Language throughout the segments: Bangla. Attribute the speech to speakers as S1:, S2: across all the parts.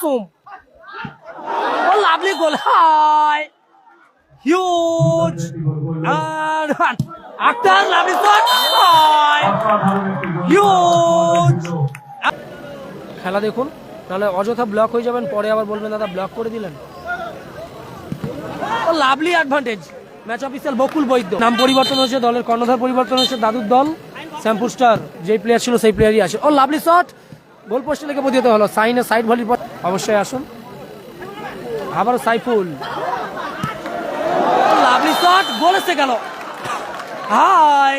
S1: Masum O lovely goal high huge and Akhtar lovely shot high huge খেলা দেখুন নাহলে অযথা ব্লক হয়ে যাবেন পরে আবার বলবেন দাদা ব্লক করে দিলেন। ও lovely advantage match official Bakul Baidya. নাম পরিবর্তন হয়েছে দলের কর্ণধার পরিবর্তন হয়েছে দাদুর দল। শ্যাম্পু স্টার যেই প্লেয়ার ছিল সেই প্লেয়ারই আছে ও লাভলি শট গোল পোস্টে লেগে প্রতিহত হলো। সাইনে সাইড ভলির পর অবশ্যই আসুন। আবারও সাইফুল। লাভলি শট গোল এসে গেল। High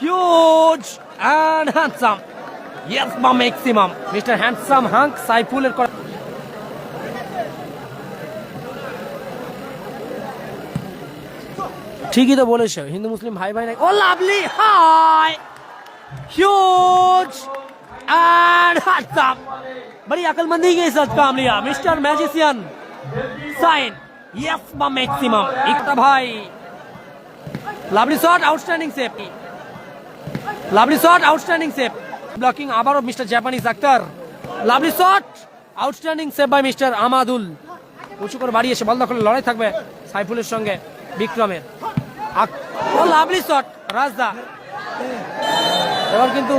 S1: huge and handsome yes বা ম্যাক্সিমাম মিস্টার হ্যান্ডসাম হাঙ্ক সাইফুলের করা ঠিকই তো বলেছে হিন্দু মুসলিম ভাই ভাই নাই। ও lovely high huge and huts up बड़ी अकलमंदी के साथ काम लिया मिस्टर मैजिशियन साइन यस बा मैक्सिमम इकटा भाई lovely shot outstanding save lovely shot outstanding save blocking আবারও mister Japanese Akhtar lovely shot outstanding save by mister Amadul উঁচু করে বাড়িয়েছে বল দখলে লড়াই থাকবে সাইফুলের সঙ্গে বিক্রমের আক- ও লাভলি শট রাজদা এবার কিন্তু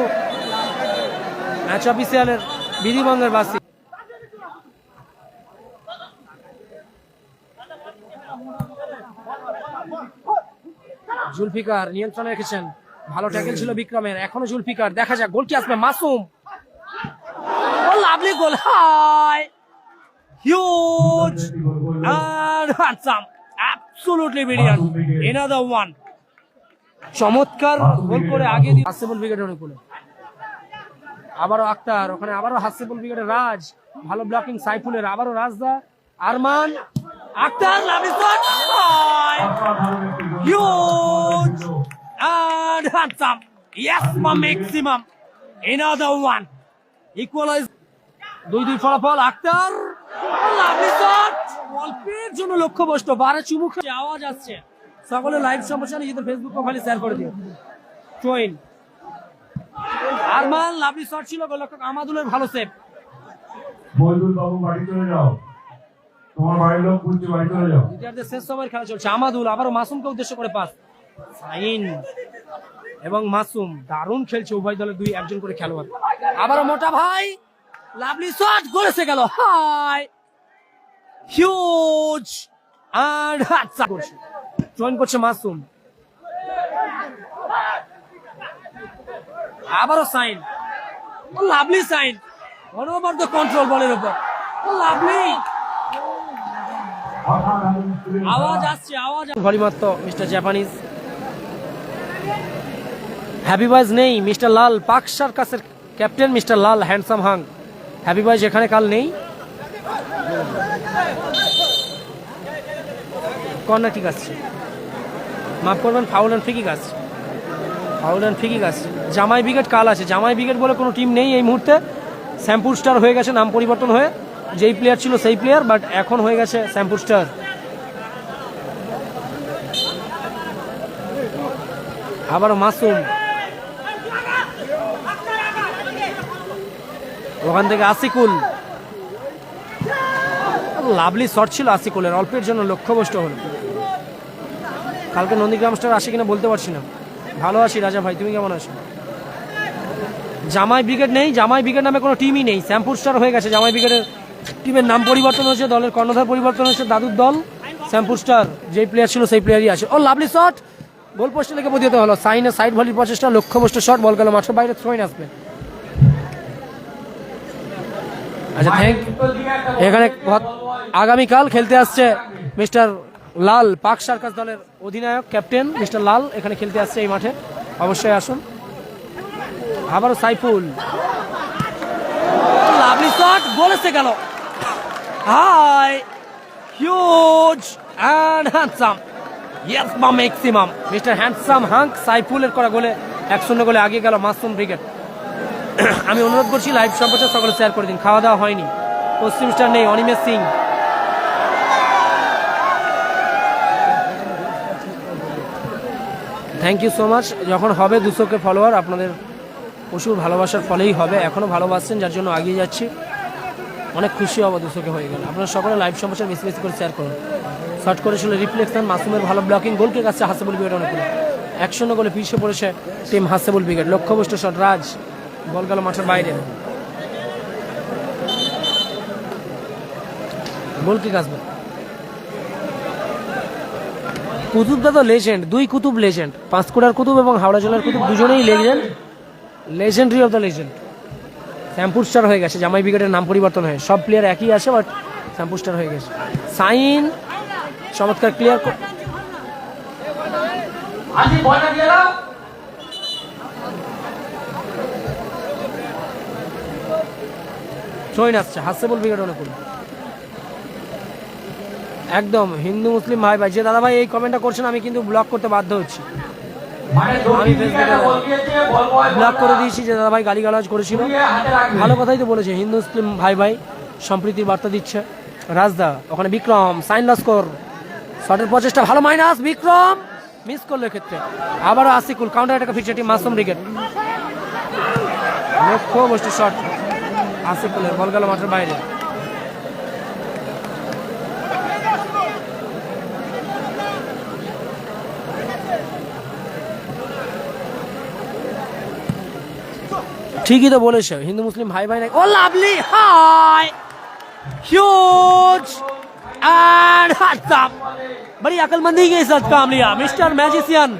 S1: ম্যাচ অফিসিয়ালের বিধিবঙ্গের বাসী। জুলফিকার নিয়ন্ত্রণে রেখেছেন। ভালো ট্যাকেল ছিল বিক্রমের। এখনও জুলফিকার। দেখা যাক গোল কি আসবে? Masum. Lovely goal high huge and handsome absolutely brilliant another one চমৎকার গোল করে আগে ব্রিগেডের অনুকূলে আবারও আক্তার, ওখানে আবারও হাসিবুল ব্রিগেডের রাজ, ভালো ব্লকিং সাইফুলের, আবারও রাজদা, আরমান, আক্তার. দুই দুই ফলাফল, আক্তার। জন্য বারে আওয়াজ আসছে সকলে লাইভ সমস্যা নিজেদের ফেসবুক প্রোফাইলে শেয়ার করে দিও। টুইন আরমান লাভলি শট ছিল গোলরক্ষক আমাদুলের ভালো সেভ
S2: বৈদুল বাবু বাড়ি চলে যাও। তোমার বাড়ির লোক বলছে বাড়ি চলে যাও।
S1: শেষ সময়ের খেলা চলছে। আমাদুল আবারও মাসুমকে উদ্দেশ্য করে পাস সাইন এবং মাসুম দারুণ খেলছে উভয় দলের দুই একজন করে খেলোয়াড়। আবারও মোটা ভাই লাভলি শট গোলেছে গেল। হাই! হিউজ আর হাতসা করছে জয়েন করছে মাসুম। আবারও সাইন লাভলি সাইন অনবদ্য কন্ট্রোল বলের উপর। লাভলি। আওয়াজ আসছে, আওয়াজ ভলি মাত্র মিস্টার জাপানিজ হ্যাপি বয়েজ নেই মিস্টার লাল। পাক সার্কাসের captain mister Lal handsome hunk happy boys এখানে কাল নেই। কর্নার ঠিক আসছে মাফ করবেন ফাউল অ্যান্ড ফ্রিকিক আসছে ফাউল অ্যান্ড ফ্রিকিক আসছে জামাই ব্রিগেড কাল আছে। জামাই ব্রিগেড বলে কোনো টিম নেই এই মুহূর্তে। শ্যাম্পুর স্টার হয়ে গেছে, নাম পরিবর্তন হয়ে। যেই প্লেয়ার ছিল সেই প্লেয়ার বাট এখন হয়ে গেছে শ্যাম্পুর স্টার আবার মাসুম। ওখান থেকে আসিকুল লাভলি শট ছিল আসিকুলের অল্পের জন্য লক্ষ্যভ্রষ্ট হলো। কালকে নন্দীগ্রাম স্টার আসে কিনা বলতে পারছি না। ভালো আছি রাজা ভাই, তুমি কেমন আছো? জামাই ব্রিগেড নেই, জামাই ব্রিগেড নামে কোনো টিমই নেই। শ্যাম্পুর স্টার হয়ে গেছে, জামাই ব্রিগেডের টিমের নাম পরিবর্তন হয়েছে, দলের কর্ণধার পরিবর্তন হয়েছে, দাদুর দল, শ্যাম্পুর স্টার, যেই প্লেয়ার ছিল সেই প্লেয়ারই আছে। ও লাভলি শট গোল পোস্টে লেগে প্রতিহত হলো। সাইনে সাইড ভলির প্রচেষ্টা লক্ষ্যভ্রষ্ট শট বল গেল মাঠের বাইরে থ্রোইন আসবে। আচ্ছা থ্যাংক এখানে আগামীকাল খেলতে আসছে মিস্টার লাল, পাক সার্কাস দলের অধিনায়ক, ক্যাপ্টেন মিস্টার লাল এখানে খেলতে আসছে এই মাঠে। অবশ্যই আসুন। আবারও সাইফুল। লাভলি শট, গোল গেল। High, huge and handsome. Yes বা ম্যাক্সিমাম মিস্টার হ্যান্ডসাম হাঙ্ক সাইফুলের করা গোলে এক শূন্য গোলে আগে গেল মাসুম ব্রিগেড। আমি অনুরোধ করছি, লাইভ সম্প্রচার সকলে শেয়ার করে দিন। খাওয়া দাওয়া হয়নি। পশ্চিম স্টার নেই, Animesh Singh. Thank you so much যখন হবে দুশোকে ফলোয়ার আপনাদের প্রচুর ভালোবাসার ফলেই হবে। এখনও ভালোবাসছেন, যার জন্য এগিয়ে যাচ্ছি। অনেক খুশি হব দুশোকে হয়ে গেল। আপনারা সকলে লাইভ সমস্যা বেশি বেশি করে শেয়ার করুন। শর্ট করেছিল রিফ্লেকশন মাসুমের ভালো ব্লকিং গোলকে কাছে হাসেবুল ব্রিগেড অনেক এক শূন্য গোলে পিছিয়ে পড়েছে টিম হাসেবুল ব্রিগেড লক্ষ্যবস্তু শট রাজ। বল গেল মাঠের বাইরে। গোল কিক আসবে কুতুবদা তো লেজেন্ড দুই কুতুব লেজেন্ড পাঁচকুড়ার কুতুব এবং হাওড়া জেলার কুতুব দুজনেই legend legendary of the legend Shyampur star হয়ে গেছে জামাই ব্রিগেডের নাম পরিবর্তন হয়ে সব প্লেয়ার একই আছে বাট শ্যাম্পুর স্টার হয়ে গেছে। সাইন চমৎকার ক্লিয়ার ট্রেন আসছে হাসেবুল ব্রিগেড অনেক একদম হিন্দু মুসলিম ভাই ভাই যে দাদা ভাই এই কমেন্টটা করছেন আমি কিন্তু ব্লক করতে বাধ্য হচ্ছি।
S3: মানে
S1: আমি
S3: একটা
S1: ব্লক করে দিয়েছি যে দাদা ভাই গালিগালাজ করেছিল। ভালো কথাই তো বলেছে হিন্দু মুসলিম ভাই ভাই সম্প্রীতির বার্তা দিচ্ছে। রাজদা ওখানে বিক্রম সাইন লস কর। শটের প্রচেষ্টা ভালো মাইনাস বিক্রম মিস করল ক্ষেত্রে আবারও আসিকুল কাউন্টার অ্যাটাকে ফিরছে টিম মাসুম ব্রিগেড লক্ষ্য বস্তু শট আসিকুলের বল গেল মাঠের বাইরে। ঠিকই তো বলেছে হিন্দু মুসলিম ভাই ভাই নাই ও lovely high huge and hats up बड़ी अकलमंदी के साथ काम लिया मिस्टर मैजिशियन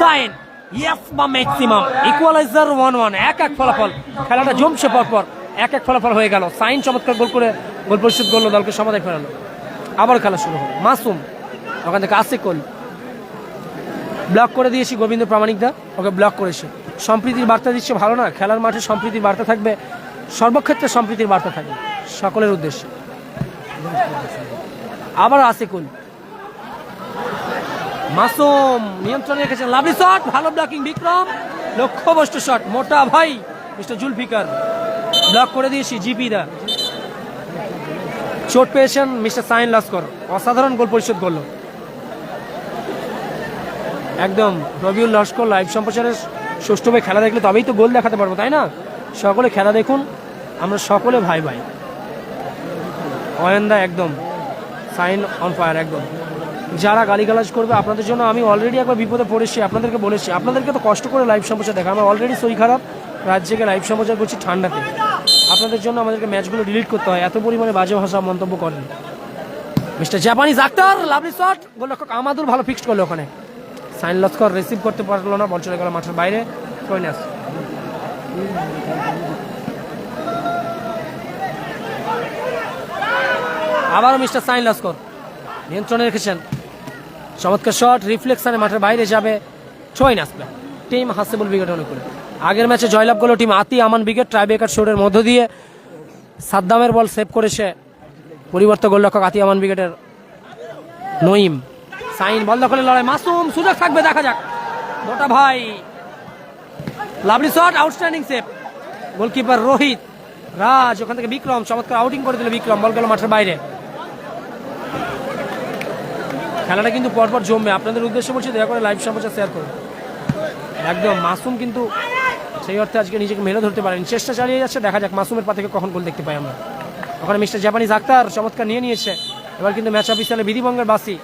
S1: সাইন ইয়েস বা ম্যাক্সিমাম ইকুয়ালাইজার ওয়ান ওয়ান এক এক ফলাফল খেলাটা জমছে পরপর এক এক ফলাফল হয়ে গেল সাইন চমৎকার গোল করে গোল পরিশোধ করলো দলকে সমাধায় ফেরালো আবার খেলা শুরু হলো মাসুম ওখান থেকে আসিকুল ব্লক করে দিয়েছি গোবিন্দ প্রামাণিকদা ওকে ব্লক করেছে সম্প্রীতির বার্তা দিচ্ছে ভালো না, খেলার মাঠে সম্প্রীতির বার্তা থাকবে, সর্বক্ষেত্রে সম্প্রীতির বার্তা থাকবে, সকলের উদ্দেশ্যে। আবার আছে আসিকুল। মাসুম নিয়ন্ত্রণে রেখেছেন লাভলি শট, ভালো ব্লকিং বিক্রম লক্ষ্যবস্তু শট মোটা ভাই, মিস্টার জুলফিকার। ব্লক করে দিয়েছি জিপি দা চোট পেয়েছেন মিস্টার সাইন লস্কর, অসাধারণ গোল পরিশোধ করল। একদম রবিউল লস্কর লাইভ সম্প্রচারে সুষ্ঠুভাবে খেলা দেখলে তবেই তো গোল দেখাতে পারব, তাই না? সকলে খেলা দেখুন। আমরা সকলে ভাই ভাই। অয়ন্দা একদম। সাইন অন ফায়ার, একদম। যারা গালিগালাজ করবে আপনাদের জন্য আমি অলরেডি একবার বিপদে পড়েছি, আপনাদেরকে বলেছি। আপনাদেরকে তো কষ্ট করে লাইভ সম্প্রচার দেখা, আমার অলরেডি শরীর খারাপ। রাজ্যকে লাইভ সম্প্রচার করছি ঠান্ডাতে। আপনাদের জন্য আমাদেরকে ম্যাচগুলো ডিলিট করতে হয়। এত পরিমাণে বাজে ভাষা মন্তব্য করেন। Mister Japanese Akhtar lovely shot গোলরক্ষক আমাদুর ভালো ফিক্সড করল ওখানে। সাইন লস্কর রিসিভ করতে পারল না, বল চলে গেল মাঠের বাইরে কইনাস আবারও মিস্টার সাইন লস্কর নিয়ন্ত্রণে রেখেছেন। চমৎকার শট রিফ্লেকশনে মাঠের বাইরে যাবে ছয় নাসবে টিম হাসিবুল ব্রিগেড অনুকূলে। আগের ম্যাচে জয়লাভ করল টিম আতি আমান ব্রিগেড ট্রাইবেকার শোরের মধ্য দিয়ে সাদ্দামের বল সেভ করেছে পরিবর্তন গোলরক্ষক আতি আমান ব্রিগেডের নইম সাইন বল দখলের লড়াই। মাসুম, সুযোগ থাকবে, দেখা যাক। মোটা ভাই, lovely shot outstanding save goalkeeper Rohit, Raj, ওখান থেকে বিক্রম, চমৎকার আউটিং করে দিল বিক্রম বল গেল মাঠের বাইরে। খেলাটা কিন্তু পরপর জমবে। আপনাদের উদ্দেশ্যে বলছি, দয়া করে লাইভ সম্প্রচার শেয়ার করুন। একদম, মাসুম কিন্তু সেই অর্থে আজকে নিজেকে মেলে ধরতে পারেন। চেষ্টা চালিয়ে যাচ্ছে, দেখা যাক মাসুমের পা থেকে কখন গোল দেখতে পাই আমরা। ওখানে মিস্টার জাপানিজ আক্তার, চমৎকার নিয়ে নিয়েছে। এবার কিন্তু ম্যাচ অফিসিয়ালে বিধিভঙ্গের বাসি।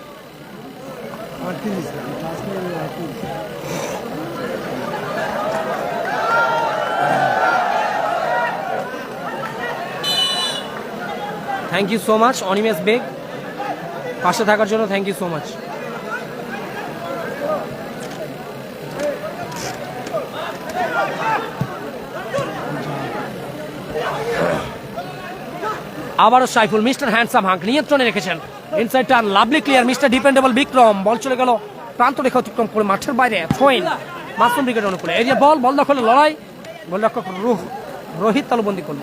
S1: Thank you so much Animesh Baig পাশে থাকার জন্য থ্যাংক ইউ সো মাচ আবারও সাইফুল, মিস্টার হ্যান্ডসাম হাঙ্ক নিয়ন্ত্রণে রেখেছেন। Inside turn lovely clear mister dependable Bikram ball চলে গেল প্রান্ত রেখা অতিক্রম করে মাঠের বাইরে থ্রোইন মাসুম উইকেট অনুকূলে। এই যে বল বল দখলে লড়াই গোলরক্ষক রুহ, রোহিত তালুবন্দি করল।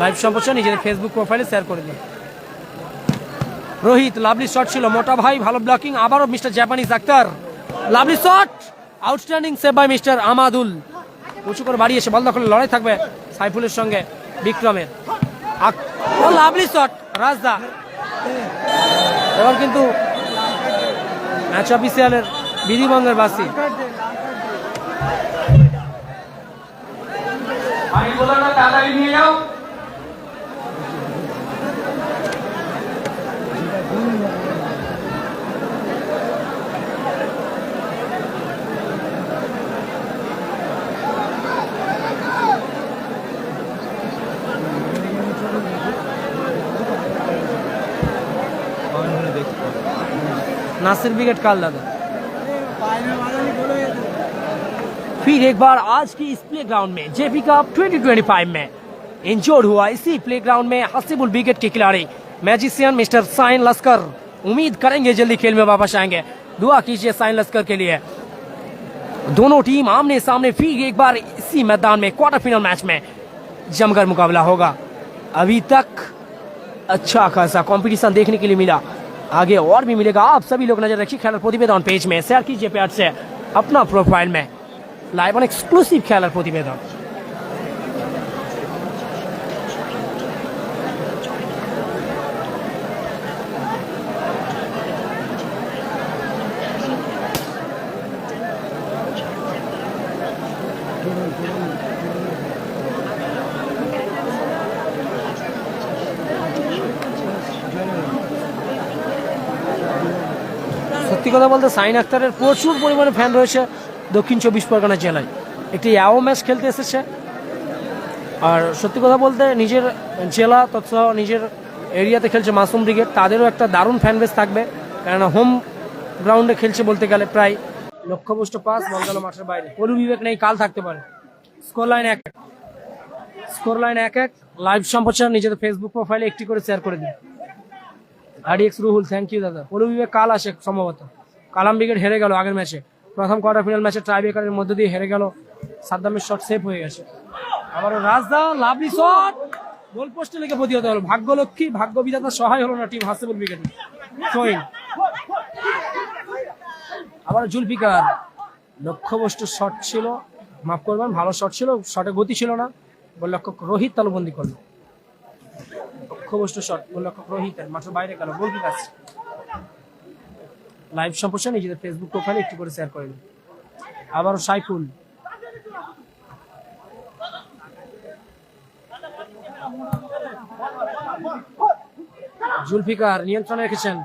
S1: লাইভ সম্প্রচার নিজেদের ফেসবুক প্রোফাইলে শেয়ার করে দিন। রোহিত লাভলি শট ছিল, মোটা ভাই, ভালো ব্লকিং আবারও mister Japanese Akhtar lovely shot outstanding save by mister Amadul উঁচু করে বাড়িয়েছে বল দখলে লড়াই থাকবে সাইফুলের সঙ্গে বিক্রমের। লাভলি শট রাজদা। এবার কিন্তু ম্যাচ অফিসিয়ালের বিধিভঙ্গের বাসি।
S3: নিয়ে যাও।
S1: नासिर विकेट काल दादा। फिर एक बार आज की इस प्ले ग्राउंड में जेपी कप 2025 में इंजोर्ड हुआ इसी प्ले ग्राउंड में हसीबुल विकेट के खिलाड़ी मैजिशियन मिस्टर साइन लस्कर उम्मीद करेंगे जल्दी खेल में वापस आएँगे। दुआ कीजिए साइन लस्कर के लिए। दोनों टीम आमने सामने फिर एक बार इसी मैदान में क्वार्टर फाइनल मैच में जमकर मुकाबला होगा। अभी तक अच्छा खासा कंपटीशन देखने के लिए मिला। आगे और भी मिलेगा। आप सभी लोग नज़र रखिए खेलर प्रतिवेदन पेज में। शेयर कीजिए प्यार से अपना प्रोफ़ाइल में। लाइव ऑन एक्सक्लूसिव खेलर प्रतिवेदन সত্যি কথা বলতে সাইন আক্তারের প্রচুর পরিমাণে ফ্যান রয়েছে দক্ষিণ চব্বিশ পরগনা জেলায়। একটি অ্যাও ম্যাচ খেলতে এসেছে। আর সত্যি কথা বলতে নিজের জেলা তথা নিজের এরিয়াতে খেলছে মাসুম ব্রিগেড তাদেরও একটা দারুণ ফ্যান বেস থাকবে। কেননা হোম গ্রাউন্ডে খেলছে বলতে গেলে প্রায় লক্ষ্যপুষ্ট পাস বল মাঠের বাইরে। পরু বিবেক নেই, কাল থাকতে পারে। স্কোর লাইন এক এক। স্কোর লাইন এক এক। লাইভ সম্প্রচার নিজেদের ফেসবুক প্রোফাইলে একটি করে শেয়ার করে দিন। আরডিএক্স রুহুল থ্যাংক ইউ দাদা। পলু বিবেক কাল আসে সম্ভবত। কালাম ব্রিগেড হেরে গেল আগের ম্যাচে। প্রথম কোয়ার্টার ফাইনাল ম্যাচে ট্রাইবেকারের মধ্যে দিয়ে হেরে গেল। সাদ্দামের শট সেভ হয়ে গেছে। আবারও রাজদা লাভলি শট গোল পোস্টে লেগে প্রতিহত হলো। ভাগ্যলক্ষ্মী ভাগ্য বিধাতা সহায় হলো না টিম হাসিবুল ব্রিগেড। সোইন আবার জুলফিকার। লক্ষ্যবস্তু শট ছিল। মাফ করবেন, ভালো শট ছিল। শটে গতি ছিল না। বল লক্ষ্য রোহিত তালুবন্দি করল। লক্ষ্যবস্তু শট গোলরক্ষক রোহিতের। মাঠের বাইরে গেল। গোল কিক আসছে। লাইভ সম্প্রচার নিজেদের ফেসবুক প্রোফাইলে একটু করে শেয়ার করে দিন আবারও সাইফুল। জুলফিকার নিয়ন্ত্রণে রেখেছেন।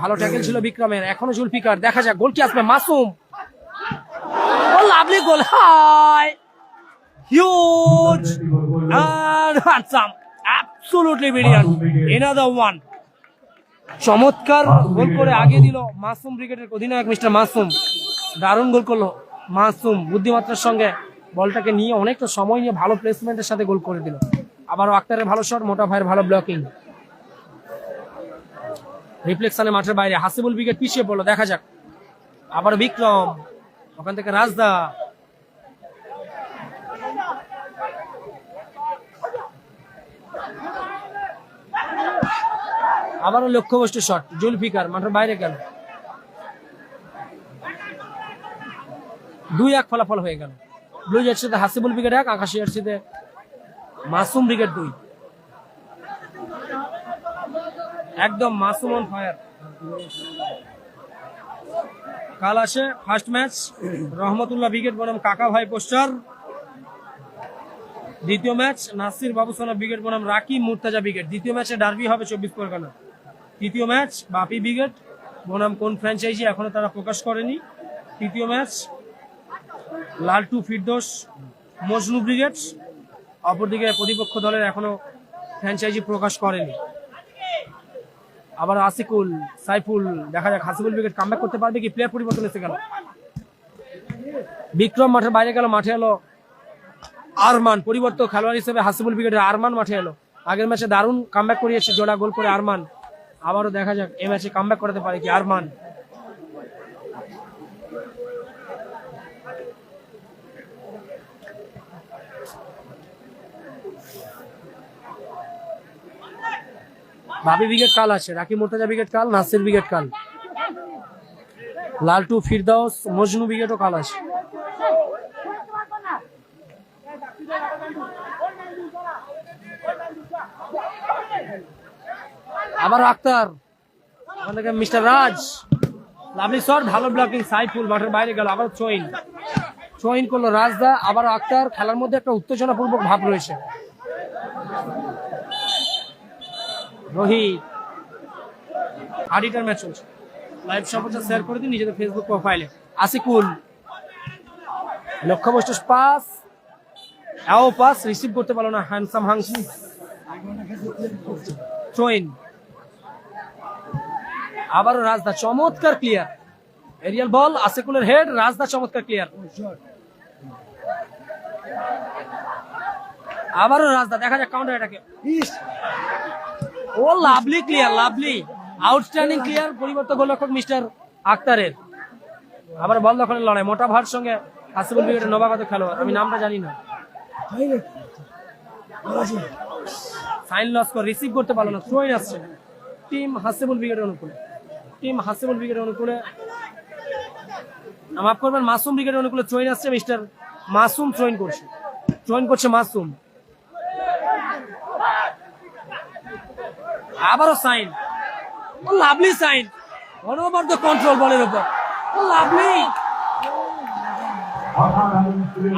S1: ভালো ট্যাকেল ছিল বিক্রমের। এখনও জুলফিকার। দেখা যাক গোল কি আসবে? Masum. Lovely goal high! Huge and handsome. Absolutely brilliant. Another one. চমৎকার গোল করে আগে দিল মাসুম ক্রিকেটের অধিনায়ক মিস্টার মাসুম। দারুণ গোল করল মাসুম। বুদ্ধিমাত্রার সঙ্গে বলটাকে নিয়ে অনেকটা সময় নিয়ে ভালো প্লেসমেন্টের সাথে গোল করে দিল। আবারও আক্তারের ভালো শট মোটা ভাইয়ের ভালো ব্লকিং রিফ্লেকশনে মাঠের বাইরে হাসিবুল উইকেট পিছিয়ে পড়ল দেখা যাক। আবার বিক্রম ওখান থেকে রাজদা। আবারও লক্ষ্যবস্তু শট। জুলফিকার, মাঠের বাইরে গেল। দুই এক ফলাফল হয়ে গেল। ব্লু জার্সিতে হাসিবুল ব্রিগেড এক, আকাশি জার্সিতে মাসুম ব্রিগেড দুই। একদম মাসুম অন ফায়ার কাল আসে ফার্স্ট ম্যাচ রহমতুল্লাহ ব্রিগেড বনাম কাকা ভাই পোস্টার দ্বিতীয় ম্যাচ নাসির বাবুসোনা ব্রিগেড বনাম রাকি মুর্তাজা ব্রিগেড। দ্বিতীয় ম্যাচে ডার্বি হবে চব্বিশ পরগনা। তৃতীয় ম্যাচ, বাপি ব্রিগেড বনাম কোন ফ্র্যাঞ্চাইজি এখনও তারা প্রকাশ করেনি। তৃতীয় ম্যাচ, লালটু ফিরদোস, মজনু ব্রিগেড অপরদিকে প্রতিপক্ষ দলের এখনও ফ্র্যাঞ্চাইজি প্রকাশ করেনি। আবার আসিকুল, সাইফুল, দেখা যাক, হাসিবুল ব্রিগেড কামব্যাক করতে পারবে কি? প্লেয়ার পরিবর্তন এসে গেল বিক্রম মাঠের বাইরে গেল, মাঠে এলো আরমান পরিবর্তন খেলোয়াড় হিসেবে হাসিবুল ব্রিগেডের আরমান মাঠে এলো। আগের ম্যাচে দারুণ কামব্যাক করিয়েছে, জোড়া গোল করে আরমান। আবারও দেখা যাক। এই ম্যাচে কামব্যাক করাতে পারে কি আরমান? ভাবি উইকেট কাল আছে। রাকি মোর্তাজা উইকেট কাল, নাসির উইকেট কাল। লালটু ফিরদাউস, মজনু উইকেটও কাল আছে। আবার আক্তার। থেকে মিস্টার রাজ। লাভলি শট ভালো ব্লকিং সাইফুল, মাঠের বাইরে গেল আবার চোইন। চোইন করল রাজদা আবার আক্তার। খেলার মধ্যে একটা উত্তেজনাপূর্বক ভাব রয়েছে। রোহিত, আডিটার ম্যাচ চলছে। লাইভ সম্প্রচার শেয়ার করে দিন নিজেদের ফেসবুক প্রোফাইলে আসিকুল লক্ষ্যবস্তু পাস এও পাস রিসিভ করতে পারল না হ্যান্ডসাম হাংসি চোইন আবারও রাজদা চমৎকার ক্লিয়ার এরিয়াল বল আসিকুলের হেড রাজদা চমৎকার ক্লিয়ার আবারও রাজদা দেখা যাক কাউন্টার এটাকে। ও lovely clear lovely outstanding clear পরিবর্তন গোলরক্ষক মিস্টার আক্তারের। আবার বল দখলের লড়াই মোটা ভার সঙ্গে হাসিবুল ব্রিগেডের নবাগত খেলোয়াড় আমি নামটা জানি না। সাইন লস করে রিসিভ করতে পারল না থ্রোইন আসছে। টিম হাসিবুল ব্রিগেডের অনুকূলে। টিম হাসিবুল ব্রিগেডের অনুকূলে। মাফ করবেন, মাসুম ব্রিগেডের অনুকূলে থ্রোইন আসছে, মিস্টার মাসুম থ্রোইন করছে। থ্রোইন করছে মাসুম। আবারও সাইন। Lovely shine. অনবদ্য কন্ট্রোল বলের উপর। লাভলি।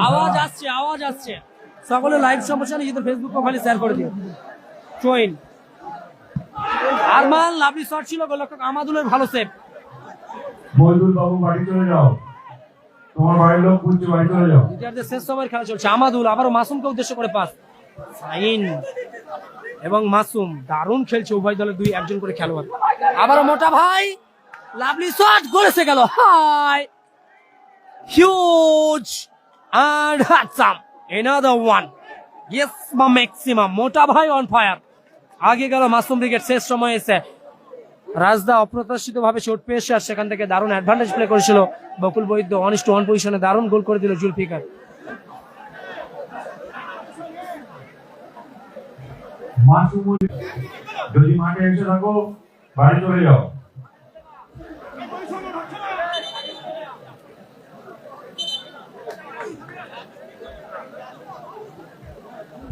S1: আওয়াজ আসছে আওয়াজ আসছে। সকলে লাইভ সমস্যা নিজেদের ফেসবুক প্রোফাইলে শেয়ার করে দিও। ট্রোইন আরমান লাভলি শট ছিল গোলরক্ষক আমাদুলের ভালো সেভ
S2: বৈদুল বাবু বাড়ি চলে যাও। তোমার বাড়ির লোক খুঁজছে বাড়ি চলে যাও।
S1: দ্বিতীয়ার্ধের শেষ সময়ের খেলা চলছে। আমাদুল আবারও মাসুমকে উদ্দেশ্য করে পাস। সাইন এবং মাসুম দারুণ খেলছে উভয় দলের দুই একজন করে খেলোয়াড়। আবারও মোটা ভাই লাভলি শট গোলেসে গেল। High! Huge and handsome another one yes বা ম্যাক্সিমাম মোটা ভাই অন ফায়ার আগে গেল মাসুম ব্রিগেড শেষ সময় এসে রাজদা অপ্রত্যাশিত ভাবে চোট পেয়েছে আর সেখান থেকে দারুণ অ্যাডভান্টেজ প্লে করেছিল। বকুল বৈদ্য অনিষ্ট ওয়ান পজিশনে দারুণ গোল করে দিল জুলফিকার।
S2: মাঠে এসে থাকো, বাড়ি চলে যাও।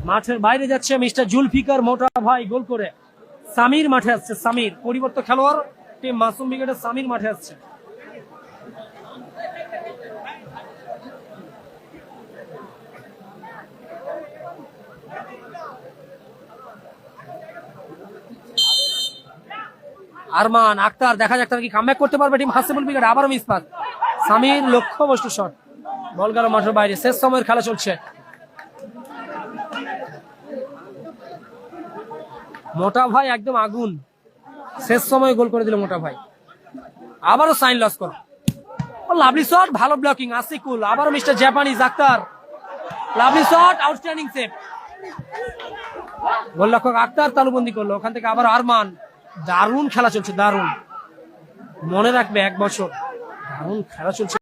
S1: মাঠের বাইরে যাচ্ছে মিস্টার জুলফিকার মোটা ভাই, গোল করে। সামির মাঠে আসছে, সামির। পরিবর্তন খেলোয়াড়, টিম মাসুম ব্রিগেডের সামির মাঠে আসছে। আরমান আক্তার, দেখা যাক তারা কি কামব্যাক করতে পারবে। টিম হাসিবুল ব্রিগেড আবারও মিস পাস। সামির লক্ষ্য বস্তু শট। বল গেল মাঠের বাইরে, শেষ সময়ের খেলা চলছে। মোটা ভাই একদম আগুন। শেষ সময় গোল করে দিল মোটা ভাই। আবারও সাইন লস করো। লাভলি শট, ভালো ব্লকিং আসিকুল আবারও mister Japanese Akhtar. Lovely shot outstanding save গোলরক্ষক আক্তার তালুবন্দি করল। ওখান থেকে আবার আরমান। দারুণ খেলা চলছে, দারুণ। মনে রাখবে এক বছর। দারুণ খেলা চলছে।